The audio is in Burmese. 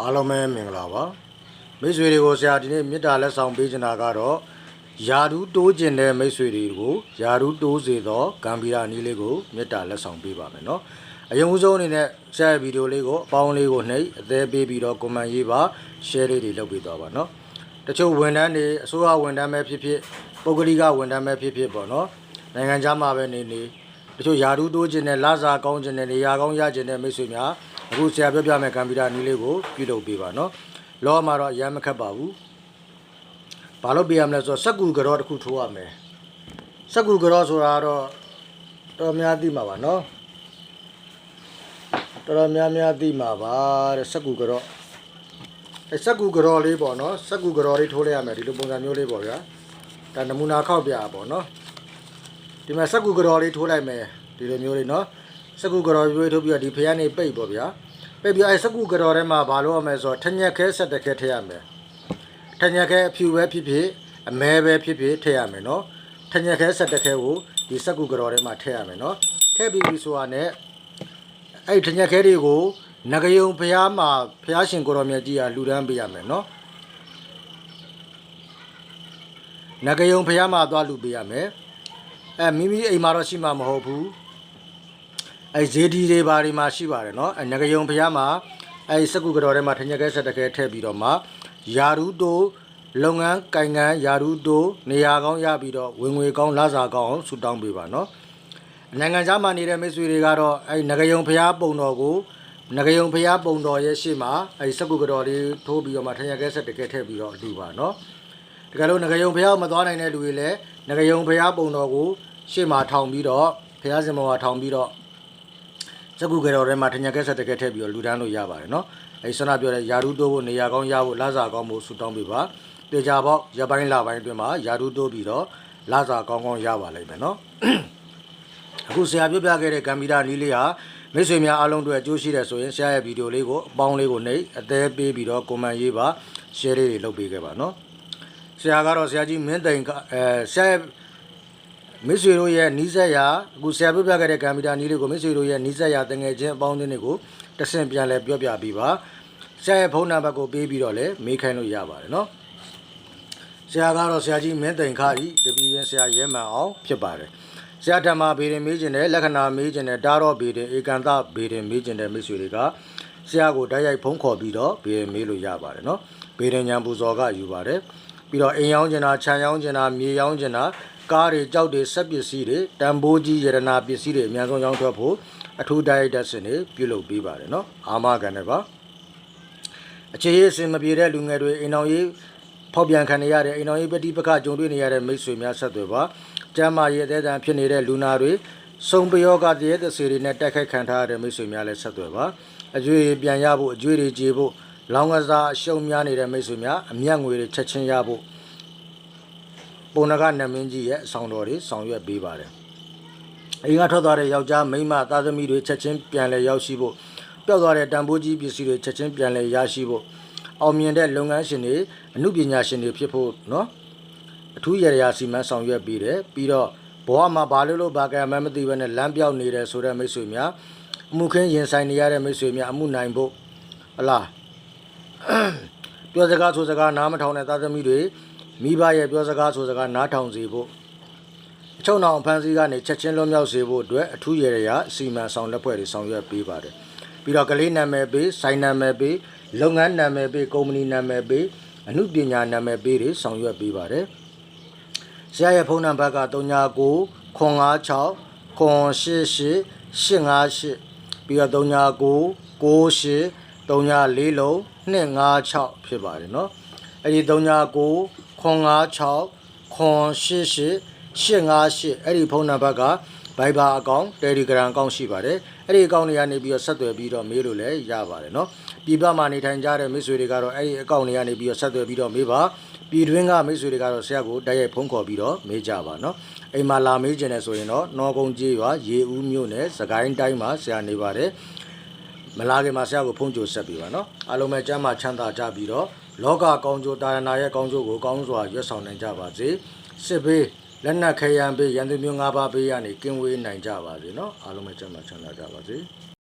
အားလုံးပဲမင်္ဂလာပါမိတ်ဆွေတွေကိုဆရာဒီနေ့မေတ္တာလက်ဆောင်ပေးချင်တာကတော့ယာဒူးတိုးကျင်တဲ့မိတ်ဆွေတွေကိုယာဒူးတိုးစေသောဂမ်ဘီယာနီးလေးကိုမေတ္တာလက်ဆောင်ပေးပါမယ်နော်အရင်ဦးဆုံးအနေနဲ့ဆရာရဲ့ဗီဒီယိုလေးကိုအပေါင်းလေးကိုနှိပ်အသေးပေးပြီးတော့ကွန်မန့်ရေးပါ share လေးတွေလုပ်ပေးသွားပါနော်တချို့ဝန်ထမ်းတွေအစိုးရဝန်ထမ်းပဲဖြစ်ဖြစ်ပုဂ္ဂလိကဝန်ထမ်းပဲဖြစ်ဖြစ်ပေါ့နော်နိုင်ငံခြားမှာပဲနေနေတချို့ယာဒူးတိုးကျင်တဲ့လစာကောင်းကျင်တဲ့နေရာကောင်းရကျင်တဲ့မိတ်ဆွေများ အခုဆရာပြောပြမယ်ကွန်ပျူတာနည်းလေးကိုပြုလုပ်ပေးပါနော်လောမှာတော့အရမ်းမခက်ပါဘူးဘာလို့ပေးရမလဲဆိုတော့စက်ကူကြောတစ်ခုထိုးရမယ်စက်ကူကြောဆိုတာတော့တော်များသိမှာပါနော်တော်တော်များများသိမှာပါတဲ့စက်ကူကြောအဲစက်ကူကြောလေးပေါ့နော်စက်ကူကြောလေးထိုးလိုက်ရမယ်ဒီလိုပုံစံမျိုးလေးပေါ့ဗျာဒါနမူနာခောက်ပြပေါ့နော်ဒီမှာစက်ကူကြောလေးထိုးလိုက်မယ်ဒီလိုမျိုးလေးနော် စကုကတော်ရွေးထုတ်ပြီးတော့ဒီဖျားနေပိတ်ပေါ့ဗျာပိတ်ပြီးအဲစကုကတော်ထဲမှာဘာလို့ရမလဲဆိုတော့ထညက်ခဲဆက်တခဲထည့်ရမယ်ထညက်ခဲအဖြူပဲဖြစ်ဖြစ်အမဲပဲဖြစ်ဖြစ်ထည့်ရမယ်နော်ထညက်ခဲဆက်တခဲကိုဒီစကုကတော်ထဲမှာထည့်ရမယ်နော်ထည့်ပြီးပြီဆိုတာနဲ့အဲ့ထညက်ခဲတွေကိုငကယုံဖျားမှာဖျားရှင်ကိုတော်မြတ်ကြီးကလှူဒန်းပေးရမယ်နော်ငကယုံဖျားမှာသွားလှူပေးရမယ်အဲမိမိအိမ်မှာတော့ရှိမှာမဟုတ်ဘူး အဲဇေဒီတွေဘာတွေမှာရှိပါတယ်နော်အဲငကယုံဖျားမှာအဲစကုကတော်ထဲမှာထညက်ကဲဆက်တကဲထည့်ပြီးတော့မှယာရုတိုလုပ်ငန်းကိုင်ငန်းယာရုတိုနေရာကောင်းရပြီးတော့ဝင်ငွေကောင်းလစာကောင်းဆူတောင်းပေးပါနော်နိုင်ငံသားမှာနေတဲ့မိတ်ဆွေတွေကတော့အဲငကယုံဖျားပုံတော်ကိုငကယုံဖျားပုံတော်ရဲ့ရှေ့မှာအဲစကုကတော်လေးထိုးပြီးတော့မှထညက်ကဲဆက်တကဲထည့်ပြီးတော့အတူပါနော်တကယ်လို့ငကယုံဖျားမသွားနိုင်တဲ့လူတွေလည်းငကယုံဖျားပုံတော်ကိုရှေ့မှာထောင်ပြီးတော့ဖျားစင်ပေါ်မှာထောင်ပြီးတော့ စကုကေတော်ထဲမှာထညာကဲဆက်တကဲထည့်ပြီးတော့လူတန်းလို့ရပါတယ်နော်အဲဆန္ဒပြောတဲ့ယာရုတိုးဖို့နေရာကောင်းရဖို့လစာကောင်းဖို့ဆူတောင်းပေးပါတေချာပေါက်ရပိုင်းလပိုင်းအတွင်းမှာယာရုတိုးပြီးတော့လစာကောင်းကောင်းရပါလိမ့်မယ်နော်အခုဆရာပြပြခဲ့တဲ့ကမ်ပီတာနီးလေးဟာမိတ်ဆွေများအားလုံးတို့အကျိုးရှိတယ်ဆိုရင်ဆရာရဲ့ဗီဒီယိုလေးကိုအပေါင်းလေးကိုနှိပ်အသေးပေးပြီးတော့ကွန်မန့်ရေးပါ share လေးတွေလုပ်ပေးခဲ့ပါနော်ဆရာကတော့ဆရာကြီးမင်းတိုင်ကအဲဆရာရဲ့ မိတ်ဆွေတို့ရဲ့နီးစက်ရာအခုဆရာပြပြခဲ့တဲ့ကမ်ပျူတာနီးလေးကိုမိတ်ဆွေတို့ရဲ့နီးစက်ရာတငယ်ချင်းအပေါင်းအသင်းတွေကိုတဆင့်ပြန်လဲပြောပြပြီးပါဆရာရဲ့ဖုန်းနံပါတ်ကိုပေးပြီးတော့လဲမေးခိုင်းလို့ရပါတယ်နော်ဆရာကတော့ဆရာကြီးမင်းတိန်ခါဤတပီရင်ဆရာရဲမှန်အောင်ဖြစ်ပါတယ်ဆရာဓမ္မဘေရင်မေးခြင်းနဲ့လက္ခဏာမေးခြင်းနဲ့တာတော့ဘေရင်ဧကန်တဘေရင်မေးခြင်းတဲ့မိတ်ဆွေတွေကဆရာကိုတိုက်ရိုက်ဖုန်းခေါ်ပြီးတော့ဘေရင်မေးလို့ရပါတယ်နော်ဘေရင်ညာပူဇော်ကယူပါတယ်ပြီးတော့အိမ်ရောင်းကျင်တာခြံရောင်းကျင်တာမြေရောင်းကျင်တာ ကားတွေကြောက်တွေဆက်ပစ္စည်းတွေတန်ဖိုးကြီးရတနာပစ္စည်းတွေအများဆုံးရောင်းထွက်ဖို့အထူးတိုက်ရိုက်တက်စင်တွေပြုလုပ်ပေးပါတယ်နော်အာမခံတယ်ပါအခြေရေးအစင်မပြေတဲ့လူငယ်တွေအိမ်တော်ရေးဖောက်ပြန်ခံနေရတဲ့အိမ်တော်ရေးပဋိပက္ခကြုံတွေ့နေရတဲ့မိတ်ဆွေများဆက်သွယ်ပါကျမ်းမာရေးအသေးအံဖြစ်နေတဲ့လူနာတွေစုံပယောဂတရေတစေတွေနဲ့တိုက်ခိုက်ခံထားရတဲ့မိတ်ဆွေများလည်းဆက်သွယ်ပါအကျွေးပြန်ရဖို့အကျွေးတွေကြေဖို့လောင်းကစားအရှုံးများနေတဲ့မိတ်ဆွေများအမျက်ငွေတွေချက်ချင်းရဖို့ ပုံနကနမင်းကြီးရဲ့အဆောင်တော်တွေဆောင်ရွက်ပေးပါတယ်အိမ်ကထွက်သွားတဲ့ယောက်ျားမိန်းမသားသမီးတွေချက်ချင်းပြန်လည်ရောက်ရှိဖို့ပျောက်သွားတဲ့တန်ဖိုးကြီးပစ္စည်းတွေချက်ချင်းပြန်လည်ရရှိဖို့အောင်မြင်တဲ့လုပ်ငန်းရှင်တွေအမှုပညာရှင်တွေဖြစ်ဖို့နော်အထူးရရစီမံဆောင်ရွက်ပေးတယ်ပြီးတော့ဘဝမှာဘာလို့လို့ဘာကံမှမသိဘဲနဲ့လမ်းပြောက်နေတယ်ဆိုတဲ့မိတ်ဆွေများအမှုခင်းရင်ဆိုင်နေရတဲ့မိတ်ဆွေများအမှုနိုင်ဖို့ဟလားပြောစကားဆိုစကားနားမထောင်တဲ့သားသမီးတွေ မိဘရဲ့ပြောစကားဆိုစကားနားထောင်စေဖို့အချုံအောင်ဖန်စီကနေချက်ချင်းလွတ်မြောက်စေဖို့အတွက်အထူးရရအစီအမံဆောင်လက်ဖွဲ့တွေဆောင်ရွက်ပေးပါတယ်ပြီးတော့ကလေးနာမည်ပေးစိုင်းနာမည်ပေးလုပ်ငန်းနာမည်ပေးကုမ္ပဏီနာမည်ပေးအမှုပညာနာမည်ပေးတွေဆောင်ရွက်ပေးပါတယ်ဆရာရဲ့ဖုန်းနံပါတ်က39 956 988 858ပြီးတော့39 98 39လုံး256ဖြစ်ပါတယ်เนาะအဲ့ဒီ39 956 988 858အဲ့ဒီဖုန်းနံပါတ်က Viber အကောင့် Telegram အကောင့်ရှိပါတယ်အဲ့ဒီအကောင့်တွေကနေပြီးတော့ဆက်သွယ်ပြီးတော့မေးလို့လည်းရပါတယ်เนาะပြည်ပမှာနေထိုင်ကြတဲ့မိတ်ဆွေတွေကတော့အဲ့ဒီအကောင့်တွေကနေပြီးတော့ဆက်သွယ်ပြီးတော့မေးပါပြည်တွင်းကမိတ်ဆွေတွေကတော့ဆရာကိုတိုက်ရိုက်ဖုန်းခေါ်ပြီးတော့မေးကြပါเนาะအိမ်မှာလာမေးကြတယ်ဆိုရင်တော့နော်ကုန်းကြီးရွာရေဦးမြို့နယ်စကိုင်းတိုင်းမှာဆရာနေပါတယ် မလာခင်မှာဆရာကိုဖုန်းကြိုဆက်ပေးပါနော်အားလုံးပဲကျမ်းမာချမ်းသာကြပြီးတော့ လောကကောင်းကျိုးတာရနာရဲ့ကောင်းကျိုးကိုကောင်းစွာရွတ်ဆောင်နိုင်ကြပါစေစစ်ဘေးလက်နက်ခဲယံဘေးရန်သူမျိုး၅ပါးဘေးကနေကင်းဝေးနိုင်ကြပါစေနော်အားလုံးပဲကျမ်းမာချမ်းသာကြပါစေ